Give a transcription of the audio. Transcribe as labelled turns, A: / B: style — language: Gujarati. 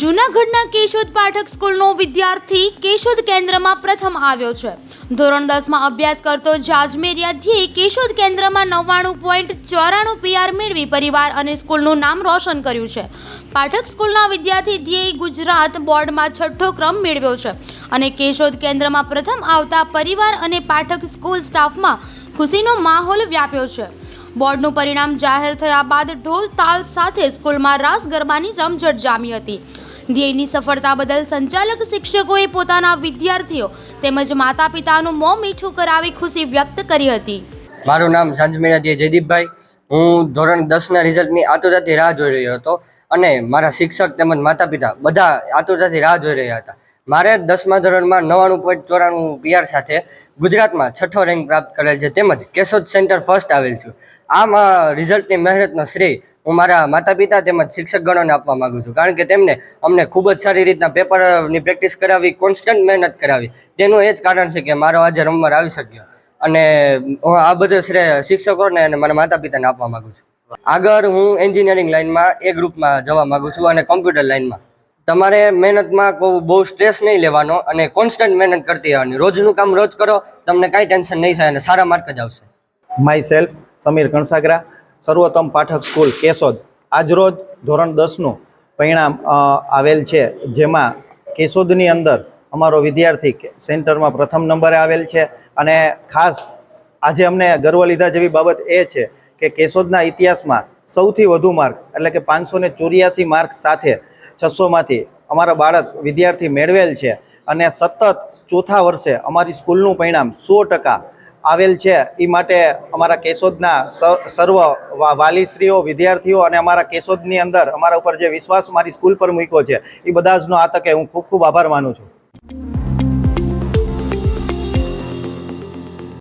A: જૂનાગઢના કેશોદ પાઠક સ્કૂલનો વિદ્યાર્થી કેશોદ કેન્દ્રમાં પ્રથમ આવ્યો છે. ધોરણ દસમાં અભ્યાસ કરતો જાજમેરિયા ધ્યેય કેશોદ કેન્દ્રમાં નવ્વાણું પોઈન્ટ ચોરાણું પીઆર મેળવી પરિવાર અને સ્કૂલનું નામ રોશન કર્યું છે. પાઠક સ્કૂલના વિદ્યાર્થી ધ્યેય ગુજરાત બોર્ડમાં છઠ્ઠો ક્રમ મેળવ્યો છે અને કેશોદ કેન્દ્રમાં પ્રથમ આવતા પરિવાર અને પાઠક સ્કૂલ સ્ટાફમાં ખુશીનો માહોલ વ્યાપ્યો છે. બોર્ડનું પરિણામ જાહેર થયા બાદ ઢોલ તાલ સાથે સ્કૂલમાં રાસ ગરબાની રમઝટ જામી હતી. ધ્યેયની સફળતા બદલ સંચાલક શિક્ષકોએ પોતાના વિદ્યાર્થીઓ તેમજ માતા પિતાનું મોં મીઠું કરાવી ખુશી વ્યક્ત કરી હતી.
B: મારું નામ સાંજમેરાજી જયદીપભાઈ. હું ધોરણ દસના રિઝલ્ટની આતુરતાથી રાહ જોઈ રહ્યો હતો અને મારા શિક્ષક તેમજ માતા પિતા બધા આતુરતાથી રાહ જોઈ રહ્યા હતા. મારે દસમા ધોરણમાં નવ્વાણું પોઈન્ટ ચોરાણું પીઆર સાથે ગુજરાતમાં છઠ્ઠો રેન્ક પ્રાપ્ત કરેલ છે. તેમજ કેશોદ સેન્ટર ફર્સ્ટ આવેલ છું. આ રિઝલ્ટની મહેનતનો શ્રેય હું મારા માતા પિતા તેમજ શિક્ષકગણોને આપવા માગું છું. કારણ કે તેમને અમને ખૂબ જ સારી રીતના પેપરની પ્રેક્ટિસ કરાવી, કોન્સ્ટન્ટ મહેનત કરાવી. તેનું એ જ કારણ છે કે મારો આજે રમવા આવી શક્યો. અને હું આ બધા શ્રેય શિક્ષકોને અને મારા માતા પિતાને આપવા માગું છું. આગળ હું એન્જિનિયરિંગ લાઇનમાં એ ગ્રુપમાં જવા માગું છું અને કોમ્પ્યુટર લાઇનમાં. તમારે મહેનતમાં કોઈ બહુ સ્ટ્રેસ નહીં લેવાનો અને કોન્સ્ટન્ટ મહેનત કરતી રહેવાની રોજનું કામ રોજ કરો, તમને કાંઈ ટેન્શન નહીં થાય અને સારા માર્ક જ આવશે.
C: માય સેલ્ફ સમીર કણસાગરા સર્વોત્તમ પાઠક સ્કૂલ કેશોદ આજરોજ ધોરણ દસનું પરિણામ આવેલ છે. જેમાં કેશોદની અંદર અમારો વિદ્યાર્થી સેન્ટરમાં પ્રથમ નંબરે આવેલ છે અને ખાસ આજે અમને ગર્વ લીધા જેવી બાબત એ છે કે કેશોદના ઇતિહાસમાં સૌથી વધુ માર્ક્સ, એટલે કે પાંચસો ને ચોર્યાસી માર્ક્સ સાથે છસોમાંથી અમારા બાળક વિદ્યાર્થી મેળવેલ છે. અને સતત ચોથા વર્ષે અમારી સ્કૂલનું પરિણામ સો ટકા આવેલ છે એ માટે અમારા કેશોદના સર્વ વાલીશ્રીઓ, વિદ્યાર્થીઓ અને અમારા કેશોદની અંદર અમારા ઉપર જે વિશ્વાસ મારી સ્કૂલ પર મૂક્યો છે એ બધા જનો આ તકે હું ખૂબ ખૂબ આભાર માનું છું.